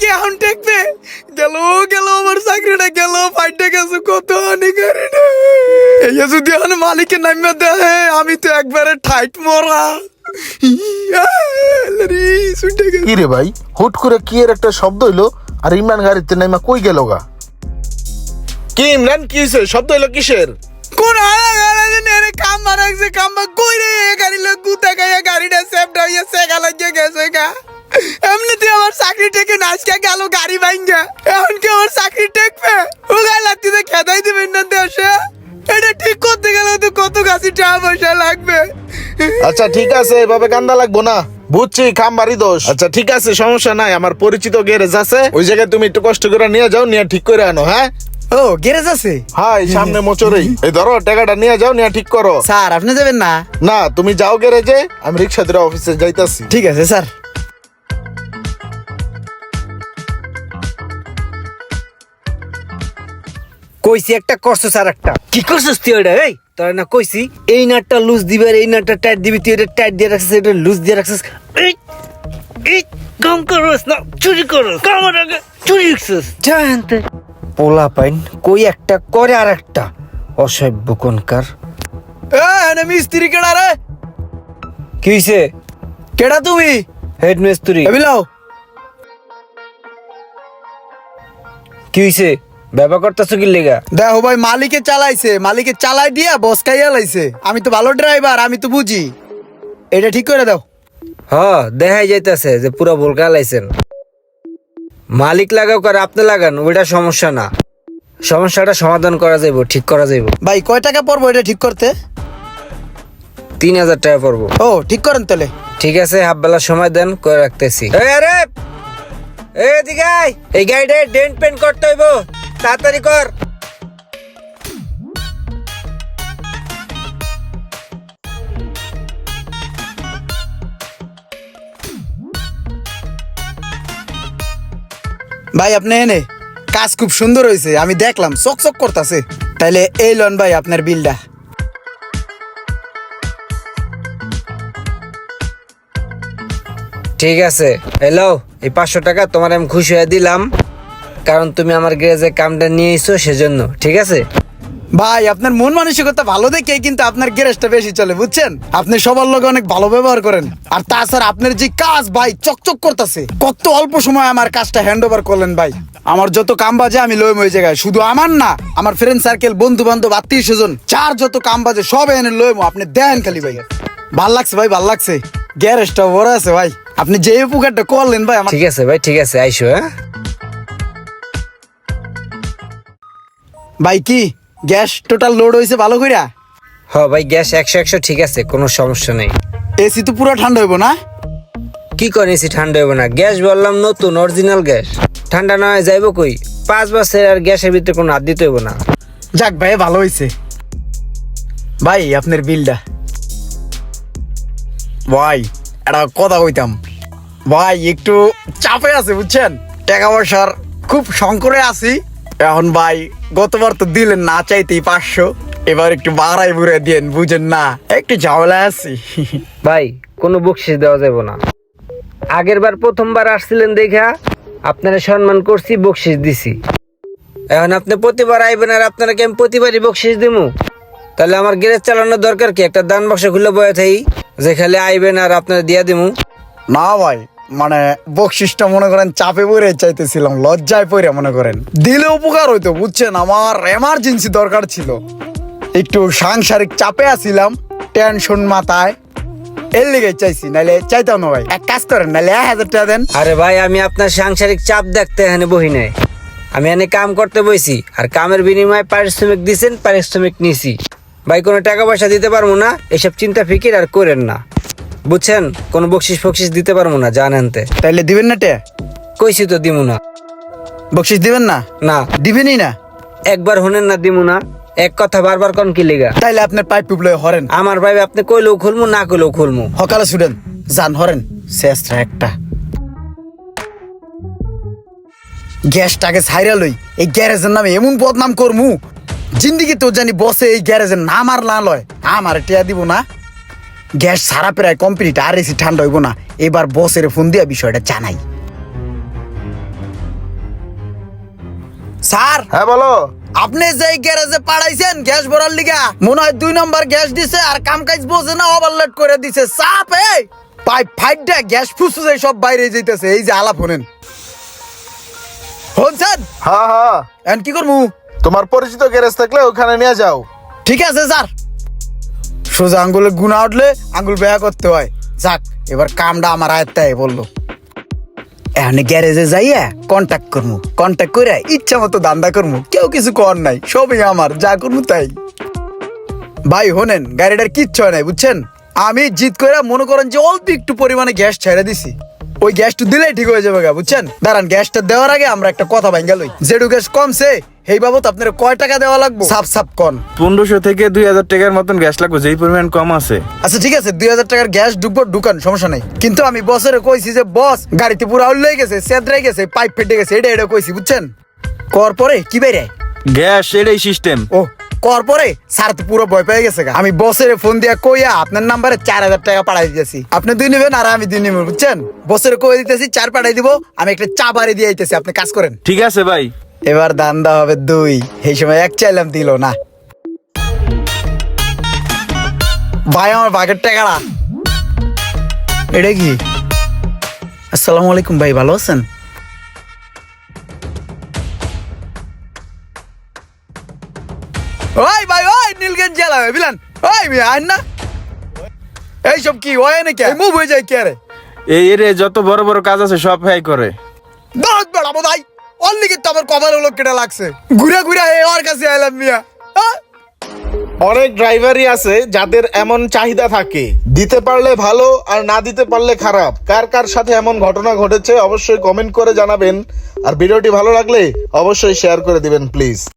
কি এখন টেকবে গেল গেল আমার চাকরিটা গেল ফাইটটা গেছে কত হানিকারী রে এই যদি এখন মালিকের নামে দেয় আমি তো একবারে ঠাইট মরা। রে। কি ভাই হুট করে কি এর একটা শব্দ হইল? আর ইমরান গাড়িতে নাইমা কই গেল গা? কি ইমরান কি হইছে? শব্দ হইল কিসের? কোন নেরে কাম্বা রাখছে কাম্বা কই রে গাড়ি লোক গুতা গায়া গাড়িটা সেফটা হইয়া সেগা লাগিয়ে গেছে গা। এমনিতে আমার চাকরি থেকে নাচকা গেল গাড়ি ভাঙ্গা। এখন কি আমার চাকরি টেকবে? ও গায়ে লাগতে খেদাই দিবেন না দেশে। এটা ঠিক করতে গেলে তো কত গাছি টাকা পয়সা লাগবে। আচ্ছা ঠিক আছে এভাবে কান্দা লাগবো না। বুঝছি খামবাড়ি দোষ। আচ্ছা ঠিক আছে সমস্যা নাই আমার পরিচিত গ্যারেজ আছে। ওই জায়গায় তুমি একটু কষ্ট করে নিয়ে যাও নিয়ে ঠিক করে আনো হ্যাঁ? ও গ্যারেজ আছে? হ্যাঁ সামনে মোচরেই। এই ধরো টাকাটা নিয়ে যাও নিয়ে ঠিক করো। স্যার আপনি যাবেন না? না তুমি যাও গ্যারেজে আমি রিক্সা ধরে অফিসে যাইতাছি। ঠিক আছে স্যার। কইছি একটা করছ স্যার একটা। কি করছিস তুই ওটা এই তোর না কইছি এই নাটটা লুজ দিবে আর এই নাটটা টাইট দিবি তুই এটা টাইট দিয়ে রাখছিস এটা লুজ দিয়ে রাখছিস। এই এই কাম করস না চুরি করস। কামার আগে চুরি রাখছিস জানতে পোলা পাইন কই একটা করে আর একটা। অসভ্য কোনকার। এ মিস্ত্রি কেডা রে? কি হইছে? কেডা তুমি? হেড মিস্ত্রি এবিলাও কি হইছে? ব্যবহার করতেছো কি লেগা? দেখো ভাই মালিকে চালাইছে মালিকে চালাই দিয়া বস খাইয়া লাইছে। আমি তো ভালো ড্রাইভার আমি তো বুঝি। এটা ঠিক করে দাও। হ দেখাই যাইতাছে যে পুরো ভুলকা লাইছেন। মালিক লাগাও করে আপনি লাগান ওইটা সমস্যা না। সমস্যাটা সমাধান করা যাইব ঠিক করা যাইব। ভাই কয় টাকা পড়ব এটা ঠিক করতে? তিন হাজার টাকা পড়ব। ও ঠিক করেন তাহলে। ঠিক আছে হাফ বেলা সময় দেন করে রাখতেছি। এই আরে! এই গাড়িটা ডেন্ট পেন্ট করতে হইব। তাড়াতাড়ি কর। ভাই, আপনি এনে, কাজ খুব সুন্দর হয়েছে আমি দেখলাম চক চক করতেছে। তাইলে এই লন ভাই, আপনার বিলটা। ঠিক আছে, হ্যালো, এই পাঁচশো টাকা তোমার আমি খুশি হয়ে দিলাম। কারণ তুমি আমার গ্যারেজে কামটা নিয়ে এসো সেজন্য ঠিক আছে? ভাই আপনার মন মানসিকতা ভালো দেখে কিন্তু আপনার গ্যারেজটা বেশি চলে বুঝছেন? আপনি সবার লোক অনেক ভালো ব্যবহার করেন। আর তাছাড়া আপনার যে কাজ ভাই চকচক করতেছে কত অল্প সময় আমার কাজটা হ্যান্ড ওভার করলেন ভাই। আমার যত কাম বাজে আমি লইম ওই জায়গায়। শুধু আমার না আমার ফ্রেন্ড সার্কেল বন্ধু বান্ধব আত্মীয় স্বজন চার যত কাম বাজে সব এনে লইম আপনি দেন খালি ভাই। ভালো লাগছে ভাই ভালো লাগছে। গ্যারেজটা বড় আছে ভাই। আপনি যে উপকারটা করলেন ভাই আমার ঠিক আছে ভাই ঠিক আছে আইসো হ্যাঁ? ভাই কি? গ্যাস টোটাল লোড হয়েছে ভালো কইরা? হ ভাই গ্যাস একশো একশো ঠিক আছে কোনো সমস্যা নেই। এসি তো পুরো ঠান্ডা হইব না? কি করেছি ঠান্ডা হইব না? গ্যাস বললাম নতুন অরিজিনাল গ্যাস। ঠান্ডা না হয় যাইব কই? পাঁচ বছর আর গ্যাসের ভিতরে কোনো হাত দিতে হইব না। যাক ভাই ভালো হয়েছে ভাই আপনার বিলটা। ভাই একটা কথা কইতাম। ভাই একটু চাপে আছে বুঝছেন? টাকা পয়সার খুব সংকটে আছি। এখন ভাই গতবার তো দিলেন না চাইতেই পাঁচশো। এবার একটু বাড়াই বুড়ে দিন বুঝেন না একটু ঝামেলায় আছি। ভাই কোনো বকশিস দেওয়া যাবে না। আগের বার প্রথমবার আসছিলেন দেখা আপনারা সম্মান করছি বকশিস দিছি। এখন আপনি প্রতিবার আইবেন আর আপনারা আমি প্রতিবারই বকশিস দিমু। তাহলে আমার গ্যারেজ চালানোর দরকার কি? একটা দান বক্স খুলে বয়ে থাই যে খালি আইবেন আর আপনারা দিয়া দিমু। না ভাই মানে বকশিসটা মনে করেন চাপে পড়ে চাইতেছিলাম, লজ্জায় পড়ে মনে করেন। দিলে উপকার হইতো, বুঝছেন? আমার এমার্জেন্সি দরকার ছিল। একটু সাংসারিক চাপে আছিলাম টেনশন মাথায়। এর লিগে চাইছি, নাইলে চাইতাম না ভাই। এক কাজ করেন, নাইলে এক হাজার টাকা দেন। আরে ভাই, আমি আপনার সাংসারিক চাপ দেখতে এখানে বহি নাই। আমি এখানে কাম করতে বইছি, আর কামের বিনিময়ে পারিশ্রমিক দিছেন, পারিশ্রমিক নিছি। ভাই, কোনো টাকা পয়সা দিতে পারব না, এসব চিন্তা ফিকির আর করেন না। বুঝছেন? কোনো বকশিস ফকশিস দিতে পারব না জানেনতে তাইলে দিবেন না টে কইছি তো দিমু না। বকশিস দিবেন না? না। দিবেনই না? একবার হনেন না দিমু না এক কথা বারবার কোন কি লিগা। তাইলে আপনার পাইপ টুপলে হরেন। আমার ভাই আপনি কইলেও খুলমু না কইলেও খুলমু। সকালে ছুটেন জান হরেন শেষটা একটা। গ্যাসটাকে ছাইরা লই এই গ্যারেজের নামে এমন বদনাম করমু। জিন্দিগি তো জানি বসে এই গ্যারেজের নাম আর না লয় আমার টিয়া দিব না। গ্যাস সারা প্রায় কমপ্লিট আর এসি ঠান্ডা হইব না। এবার বসের ফোন দিয়া বিষয়টা জানাই। স্যার হ্যাঁ বলো। আপনি যে গ্যারেজে পাড়াইছেন গ্যাস ভরার লিগা মনে হয় দুই নম্বর গ্যাস দিছে আর কাম কাজ বোঝে না ওভারলোড করে দিছে। চাপ এই! পাইপ ফাইটটা গ্যাস ফুসুছে সব বাইরে যাইতেছে। এই যে আলাপ হনেন শুনছেন হ্যাঁ হ্যাঁ। এখন কি করব? তোমার পরিচিত গ্যারেজ থাকলে ওখানে নিয়ে যাও। ঠিক আছে স্যার। সোজা আঙ্গুলে গুণা উঠলে আঙ্গুল ব্যয়া করতে হয়। যাক, এবার কামটা আমার আয়ত্তায় বলল। এখন গ্যারেজে যাইয়া কন্ট্যাক্ট করব কন্ট্যাক্ট করে ইচ্ছা মতো দান্দা করব কেউ কিছু কর নাই, সবই আমার, যা করব তাই। ভাই, হোনেন, গাড়িটার কিচ্ছু হয় নাই, বুঝছেন? আমি জিত করে মনে করেন যে অল্প একটু পরিমাণে গ্যাস ছেড়ে দিছি। ওই গ্যাসটা দিলেই ঠিক হয়ে যাবে গা বুঝছেন? দাঁড়ান গ্যাসটা দেওয়ার আগে আমরা একটা কথা ভাই গেলই যেটু গ্যাস কমছে এই বাবদ আপনার কয় টাকা দেওয়া লাগবে? সাপ সাপ কন। পনেরোশো থেকে দুই হাজার টাকার মতন গ্যাস লাগবে যেই পরিমাণ কম আছে। আচ্ছা ঠিক আছে দুই হাজার টাকার গ্যাস ঢুকবো ঢুকান সমস্যা নাই। কিন্তু আমি বসের কইছি যে বস গাড়িতে পুরো আউল হয়ে গেছে সেদ্রাই গেছে পাইপ ফেটে গেছে এটা এটা কইছি বুঝছেন? কর পরে কি বেরে গ্যাস এটাই সিস্টেম ও কর পরে স্যার তো পুরো ভয় পেয়ে গেছে গা। আমি বসের ফোন দিয়া কইয়া আপনার নাম্বারে চার হাজার টাকা পাঠাই দিতেছি। আপনি দুই নেবেন আর আমি দুই নেবেন বুঝছেন? বসের কই দিতেছি চার পাঠাই দিব আমি একটা চা বাড়ি দিয়ে আইতেছি আপনি কাজ করেন। ঠিক আছে ভাই। এবার দান্দা হবে দুই। এই সময় এক চাইলাম দিল না। ভাই আমার বাঘের টাকাটা এটা কি? আসসালামু আলাইকুম ভাই ভালো আছেন? জেলা বিলান ওই ভাই আইন না। এইসব কি ওই নাকি? মুভ হয়ে যায় কে রে এই এরে যত বড় বড় কাজ আছে সব হ্যাই করে। দরদ বেড়াবো ভাই অনলি কিন্তু আমার কপাল হলো কেটে লাগছে। ঘুরে ঘুরে এই ওর কাছে আইলাম মিয়া। হ্যাঁ? অনেক ড্রাইভারই আছে যাদের এমন চাহিদা থাকে। দিতে পারলে ভালো আর না দিতে পারলে খারাপ। কার কার সাথে এমন ঘটনা ঘটেছে অবশ্যই কমেন্ট করে জানাবেন। আর ভিডিওটি ভালো লাগলে অবশ্যই শেয়ার করে দিবেন প্লিজ